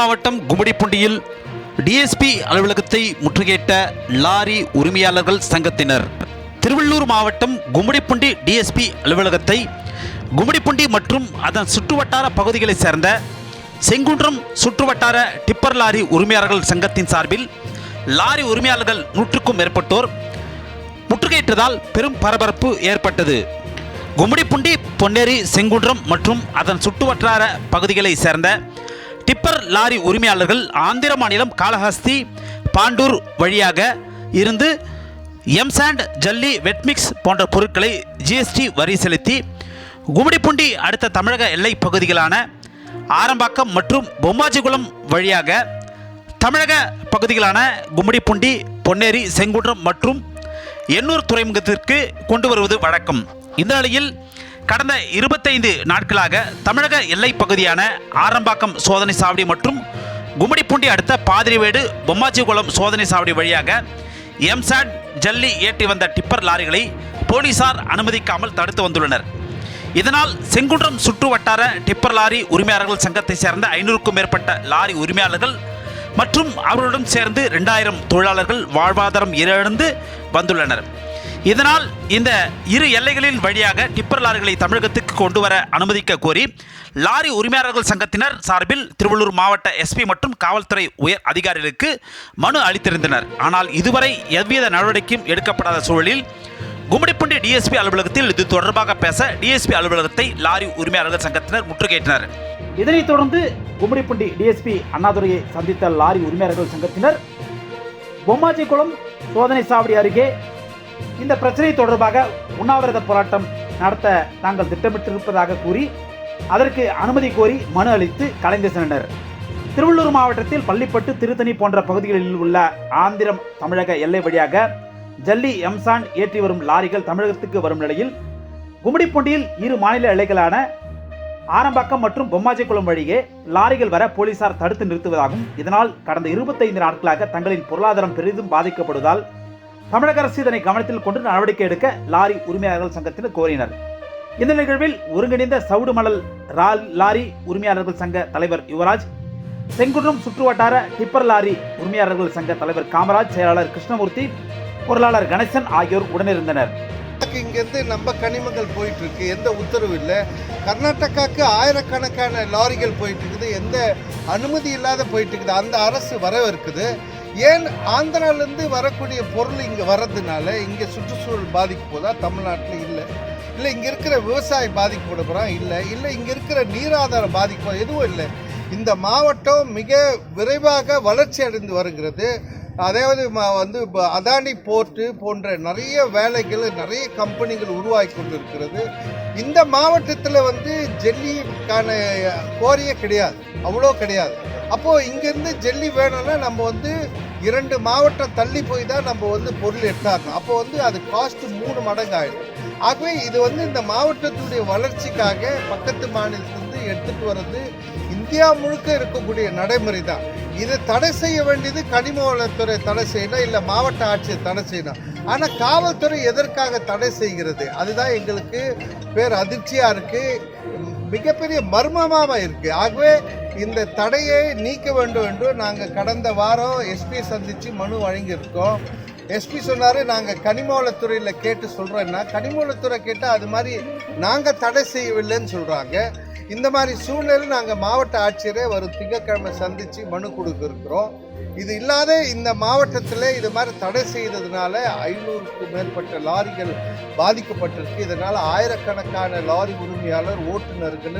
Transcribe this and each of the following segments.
மாவட்டம் கும்மிடிப்பூண்டியில் டிஎஸ்பி அலுவலகத்தை முற்றுகையிட்ட லாரி உரிமையாளர்கள் சங்கத்தினர். திருவள்ளூர் மாவட்டம் கும்மிடிப்பூண்டி டிஎஸ்பி அலுவலகத்தை கும்மிடிப்பூண்டி மற்றும் அதன் சுற்றுவட்டார பகுதிகளைச் சேர்ந்த செங்குன்றம் சுற்றுவட்டார டிப்பர் லாரி உரிமையாளர்கள் சங்கத்தின் சார்பில் லாரி உரிமையாளர்கள் நூற்றுக்கும் மேற்பட்டோர் முற்றுகையிட்டதால் பெரும் பரபரப்பு ஏற்பட்டது. கும்மிடிப்பூண்டி பொன்னேரி செங்குன்றம் மற்றும் அதன் சுற்றுவட்டார பகுதிகளைச் சேர்ந்த டிப்பர் லாரி உரிமையாளர்கள் ஆந்திர மாநிலம் காளஹஸ்தி பாண்டூர் வழியாக இருந்து எம்சாண்ட் ஜல்லி வெட்மிக்ஸ் போன்ற பொருட்களை ஜிஎஸ்டி வரி செலுத்தி கும்மிடிப்பூண்டி அடுத்த தமிழக எல்லை பகுதிகளான ஆரம்பாக்கம் மற்றும் பொம்மாஜிகுளம் வழியாக தமிழக பகுதிகளான கும்மிடிப்பூண்டி பொன்னேரி செங்குன்றம் மற்றும் எண்ணூர் துறைமுகத்திற்கு கொண்டு வருவது வழக்கம். இந்த நிலையில் கடந்த இருபத்தைந்து நாட்களாக தமிழக எல்லைப் பகுதியான ஆரம்பாக்கம் சோதனை சாவடி மற்றும் கும்மிடிப்பூண்டி அடுத்த பாதிரிவேடு பொம்மாச்சிகுளம் சோதனை சாவடி வழியாக எம்சாட் ஜல்லி ஏற்றி வந்த டிப்பர் லாரிகளை போலீசார் அனுமதிக்காமல் தடுத்து வந்துள்ளனர். இதனால் செங்குன்றம் சுற்று வட்டார டிப்பர் லாரி உரிமையாளர்கள் சங்கத்தை சேர்ந்த ஐநூறுக்கும் மேற்பட்ட லாரி உரிமையாளர்கள் மற்றும் அவர்களுடன் சேர்ந்து ரெண்டாயிரம் தொழிலாளர்கள் வாழ்வாதாரம் இழந்து வந்துள்ளனர். இதனால் இந்த இரு எல்லைகளின் வழியாக டிப்பர் லாரிகளை தமிழகத்துக்கு கொண்டு வர அனுமதிக்க கோரி லாரி உரிமையாளர்கள் சங்கத்தினர் சார்பில் திருவள்ளூர் மாவட்ட எஸ்பி மற்றும் காவல்துறை உயர் அதிகாரிகளுக்கு மனு அளித்திருந்தனர். ஆனால் இதுவரை எவ்வித நடவடிக்கையும் எடுக்கப்படாத சூழலில் கும்மிடிப்பூண்டி டிஎஸ்பி அலுவலகத்தில் இது தொடர்பாக பேச டிஎஸ்பி அலுவலகத்தை லாரி உரிமையாளர்கள் சங்கத்தினர் முற்றுகையிட்டனர். இதனைத் தொடர்ந்து கும்மிடிப்பூண்டி டிஎஸ்பி அண்ணாதுரையை சந்தித்த லாரி உரிமையாளர்கள் சங்கத்தினர் பொம்மாஜிக்குளம் சோதனை சாவடி அருகே இந்த பிரச்சனை தொடர்பாக உண்ணாவிரத போராட்டம் நடத்த தாங்கள் திட்டமிட்டிருப்பதாக கூறி அதற்கு அனுமதி கோரி மனு அளித்து கலைந்து சென்றனர். திருவள்ளூர் மாவட்டத்தில் பள்ளிப்பட்டு திருத்தணி போன்ற பகுதிகளில் உள்ள ஆந்திரம் தமிழக எல்லை வழியாக ஜல்லி எம்சான் ஏற்றி வரும் லாரிகள் தமிழகத்துக்கு வரும் நிலையில் கும்மிடிப்பூண்டியில் இரு மாநில எல்லைகளான ஆரம்பாக்கம் மற்றும் பொம்மாஜிக்குளம் வழியே லாரிகள் வர போலீசார் தடுத்து நிறுத்துவதாகவும் இதனால் கடந்த இருபத்தைந்து நாட்களாக தங்களின் பொருளாதாரம் பெரிதும் பாதிக்கப்படுவதால் தமிழக அரசு இதனை கவனத்தில் கொண்டு நடவடிக்கை எடுக்க லாரி உரிமையாளர்கள் சங்கத்தினர் கோரினர். இந்த நிகழ்வில் ஒருங்கிணைந்த சவுடு மணல் ரால் லாரி உரிமையாளர்கள் சங்க தலைவர் யுவராஜ் செங்குன்றம் சுற்றுவட்டார டிப்பர் லாரி உரிமையாளர்கள் சங்க தலைவர் காமராஜ் செயலாளர் கிருஷ்ணமூர்த்தி பொருளாளர் கணேசன் ஆகியோர் உடனிருந்தனர். கர்நாடகாக்கு இங்கேருந்து நம்ம கனிமங்கள் போயிட்டு இருக்கு எந்த உத்தரவு இல்லை. கர்நாடகாக்கு ஆயிரக்கணக்கான லாரிகள் போயிட்டு இருக்குது எந்த அனுமதி இல்லாத போயிட்டு இருக்குது அந்த அரசு வரவிருக்குது ஏன் ஆந்திராலேருந்து வரக்கூடிய பொருள் இங்கே வர்றதுனால இங்கே சுற்றுச்சூழல் பாதிக்க போதா தமிழ்நாட்டில் இல்லை. இல்லை இங்கே இருக்கிற விவசாயி பாதிக்கப்பட போகிறான் இல்லை. இல்லை இங்கே இருக்கிற நீராதாரம் பாதிக்க எதுவும் இல்லை. இந்த மாவட்டம் மிக விரைவாக வளர்ச்சி அடைந்து வருகிறது. அதாவது வந்து இப்போ அதானி போர்ட்டு போன்ற நிறைய வேலைகள் நிறைய கம்பெனிகள் உருவாகி கொண்டு இருக்கிறது இந்த மாவட்டத்தில் வந்து ஜெல்லிக்கான கோரியே கிடையாது. அவ்வளோ கிடையாது. அப்போது இங்கேருந்து ஜெல்லி வேணும்னா நம்ம வந்து இரண்டு மாவட்டம் தள்ளி போய் தான் நம்ம வந்து பொருள் எடுத்தாகணும் அப்போ வந்து அது காஸ்ட் மூணு மடங்கு ஆகிடும் ஆகவே இது வந்து இந்த மாவட்டத்துடைய வளர்ச்சிக்காக பக்கத்து மாநிலத்திலிருந்து எடுத்துட்டு வர்றது இந்தியா முழுக்க இருக்கக்கூடிய நடைமுறை தான். இதை தடை செய்ய வேண்டியது கனிம வளத்துறை தடை செய்யணும் இல்லை மாவட்ட ஆட்சியர் தடை செய்யணும். ஆனால் காவல்துறை எதற்காக தடை செய்கிறது? அதுதான் எங்களுக்கு பேர் அதிர்ச்சியாக இருக்குது மிகப்பெரிய மர்மமாக இருக்குது ஆகவே இந்த தடையை நீக்க வேண்டும் என்று நாங்கள் கடந்த வாரம் எஸ்பியை சந்தித்து மனு வழங்கியிருக்கோம். எஸ்பி சொன்னார் நாங்கள் கனிமவளத்துறையில் கேட்டு சொல்கிறோன்னா கனிமவளத்துறை கேட்டால் அது மாதிரி நாங்கள் தடை செய்யவில்லைன்னு சொல்கிறாங்க இந்த மாதிரி சூழ்நிலை நாங்கள் மாவட்ட ஆட்சியரை வரும் திங்கட்கிழமை சந்தித்து மனு கொடுக்குறோம் இது இல்லாத இந்த மாவட்டத்தில் இது மாதிரி தடை செய்ததுனால ஐநூறுக்கு மேற்பட்ட லாரிகள் பாதிக்கப்பட்டிருக்கு. இதனால் ஆயிரக்கணக்கான லாரி உரிமையாளர் ஓட்டுநர்கள்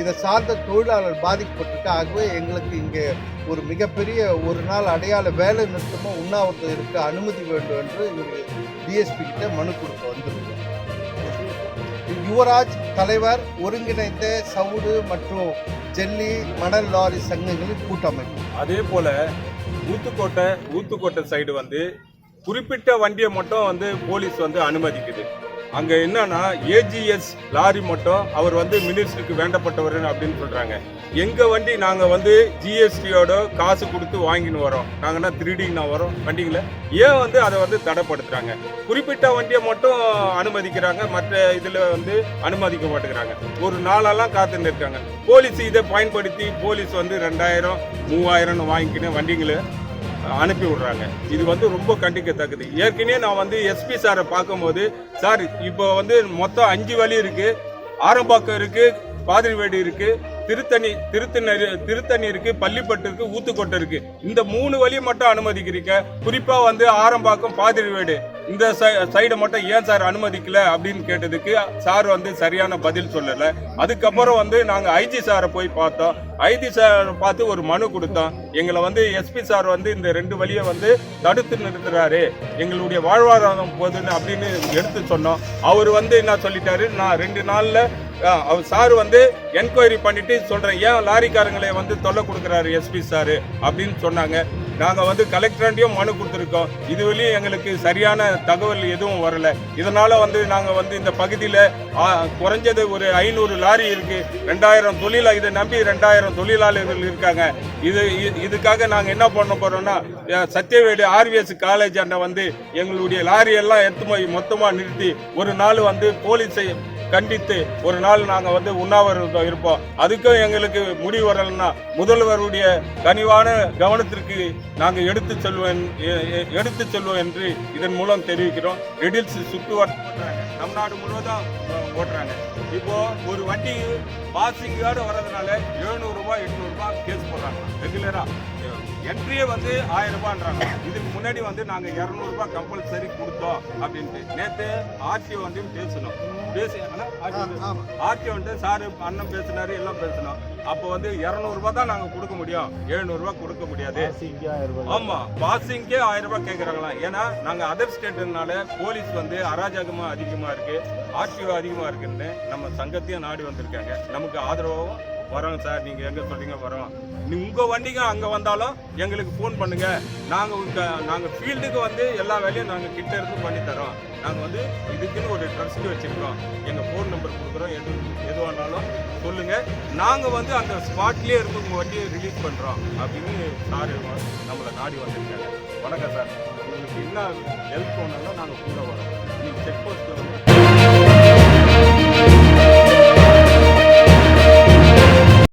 இதை சார்ந்த தொழிலாளர் பாதிக்கப்பட்டிருக்கு. ஆகவே எங்களுக்கு இங்கே ஒரு மிகப்பெரிய ஒரு நாள் அடையாள வேலை நிறுத்தமும் உண்ணாவிரதம் இருக்க அனுமதி வேண்டும் என்று இங்கே டிஎஸ்பி கிட்ட மனு கொடுக்க வந்திருக்கோம். யுவராஜ் தலைவர் ஒருங்கிணைந்த சவுடு மற்றும் ஜெல்லி மணல் லாரி சங்கங்களின் கூட்டமைப்பு. அதே போல ஊத்துக்கோட்டை ஊத்துக்கோட்டை சைடு வந்து குறிப்பிட்ட வண்டியை மட்டும் வந்து போலீஸ் வந்து அனுமதிக்குது. அங்கே என்னன்னா ஏஜிஎஸ் லாரி மட்டும் அவர் வந்து மினிஸ்டருக்கு வேண்டப்பட்டவர் அப்படின்னு சொல்கிறாங்க எங்கள் வண்டி நாங்கள் வந்து ஜிஎஸ்டியோட காசு கொடுத்து வாங்கின்னு வரோம். நாங்கன்னா த்ரீடிங்னா வரோம்? வண்டிங்கள? ஏன் வந்து அதை வந்து தடைப்படுத்துகிறாங்க குறிப்பிட்ட வண்டியை மட்டும் அனுமதிக்கிறாங்க மற்ற இதில் வந்து அனுமதிக்க மாட்டேங்கிறாங்க. ஒரு நாளெல்லாம் காத்துன்னு இருக்காங்க போலீஸ் இதை பயன்படுத்தி போலீஸ் வந்து ரெண்டாயிரம் மூவாயிரம்னு வாங்கிக்கின்னு வண்டிங்களை அனுப்பி விடுறாங்க. இது வந்து ரொம்ப கண்டிக்கத்தக்கது. ஏற்கனவே நான் வந்து எஸ்பி சாரை பார்க்கும்போது சார் இப்போ வந்து மொத்தம் அஞ்சு வழி இருக்கு. ஆரம்பாக்கம் இருக்கு பாதிரிவேடு இருக்கு. திருத்தணி திருத்தணி திருத்தணி இருக்கு பள்ளிப்பட்டு இருக்கு ஊத்துக்கோட்டை இருக்கு. இந்த மூணு வழி மட்டும் அனுமதிக்கிறீங்க. குறிப்பா வந்து ஆரம்பாக்கம் பாதிரிவேடு இந்த சைடை மட்டும் ஏன் சார் அனுமதிக்கல அப்படின்னு கேட்டதுக்கு சார் வந்து சரியான பதில் சொல்லல. அதுக்கப்புறம் வந்து நாங்க ஐஜி சாரை போய் பார்த்தோம். ஐஜி சார் பார்த்து ஒரு மனு கொடுத்தோம். எங்களை வந்து எஸ்பி சார் வந்து இந்த ரெண்டு வழியை வந்து தடுத்து நிறுத்துறாரு. எங்களுடைய வாழ்வாதாரம் போகுதுன்னு அப்படின்னு எடுத்து சொன்னோம். அவர் வந்து என்ன சொல்லிட்டாரு? நான் ரெண்டு நாள்ல அவர் சார் வந்து என்கொயரி பண்ணிட்டு சொல்றேன். ஏன் லாரிக்காரங்களை வந்து தொல்லை கொடுக்குறாரு எஸ்பி சார் அப்படின்னு சொன்னாங்க. நாங்கள் வந்து கலெக்டராண்டியும் மனு கொடுத்துருக்கோம். இதுவரையும் எங்களுக்கு சரியான தகவல் எதுவும் வரல. இதனால் வந்து நாங்கள் வந்து இந்த பகுதியில் குறைஞ்சது ஒரு ஐநூறு லாரி இருக்குது ரெண்டாயிரம் தொழிலா இதை நம்பி ரெண்டாயிரம் தொழிலாளர்கள் இருக்காங்க. இது இதுக்காக நாங்கள் என்ன பண்ண போகிறோம்னா சத்தியவேடு ஆர்விஎஸ் காலேஜ் அண்ட வந்து எங்களுடைய லாரி எல்லாம் எடுத்து போய் மொத்தமாக நிறுத்தி ஒரு நாள் வந்து போலீஸை கண்டித்து ஒரு நாள் நாங்கள் வந்து உண்ணாவிரதம் இருப்போம். அதுக்கும் எங்களுக்கு முடிவு வரலன்னா முதல்வருடைய கனிவான கவனத்திற்கு நாங்கள் எடுத்து செல்வோம் எடுத்து செல்வோம் என்று இதன் மூலம் தெரிவிக்கிறோம். ரெடில்ஸ் சுற்று ஓட்டுறாங்க நம் நாடு முழுவதும் ஓட்டுறாங்க. இப்போ ஒரு வண்டி பாசிங்கோடு வர்றதுனால எழுநூறுபா எட்நூறுபா கேஸ் போடுறாங்க. ரெகுலராக என்ட்ரியே வந்து ஆயிரம் ரூபான்றாங்க. இதுக்கு முன்னாடி வந்து நாங்க இருநூறு ரூபாய் கம்பல்சரி கொடுத்தோம் அப்படின்ட்டு. நேத்து ஆர்டிஓ வந்து பேசணும் பேசி ஆர்டிஓ வந்து சாரு அண்ணன் பேசினாரு எல்லாம் பேசணும் அப்போ வந்து இருநூறு ரூபாய் தான் நாங்க கொடுக்க முடியும். எழுநூறு ரூபாய் கொடுக்க முடியாது. ஆமா பாசிங்கே ஆயிரம் ரூபாய் கேக்குறாங்களாம் ஏன்னா நாங்க அதர் ஸ்டேட்னால போலீஸ் வந்து அராஜகமா அதிகமா இருக்கு ஆர்டிஓ அதிகமா இருக்குன்னு நம்ம சங்கத்தையும் நாடி வந்திருக்காங்க. நமக்கு ஆதரவாகவும் வரோம் சார். நீங்கள் எங்கே சொல்கிறீங்க வரோம். நீ- உங்க வண்டிங்க அங்கே வந்தாலும் எங்களுக்கு ஃபோன் பண்ணுங்கள் நாங்கள் உங்கள் நாங்கள் ஃபீல்டுக்கு வந்து எல்லா வேலையும் நாங்கள் கிட்ட இருந்து பண்ணித்தரோம் தரோம். வந்து இதுக்குன்னு ஒரு ட்ரஸ்ட் வச்சுருக்கோம். எங்கள் ஃபோன் நம்பர் கொடுக்குறோம். எது எதுவானாலும் சொல்லுங்கள் நாங்கள் வந்து அந்த ஸ்பாட்லேயே இருந்து உங்கள் வண்டியை ரிலீஸ் பண்ணுறோம் அப்படின்னு சார் நம்மளை நாடி வந்திருக்காங்க. வணக்கம் சார். உங்களுக்கு என்ன ஹெல்ப் பண்ணாலும் நாங்கள் கூட வரோம். நீங்கள் செக் போஸ்ட்ல வந்து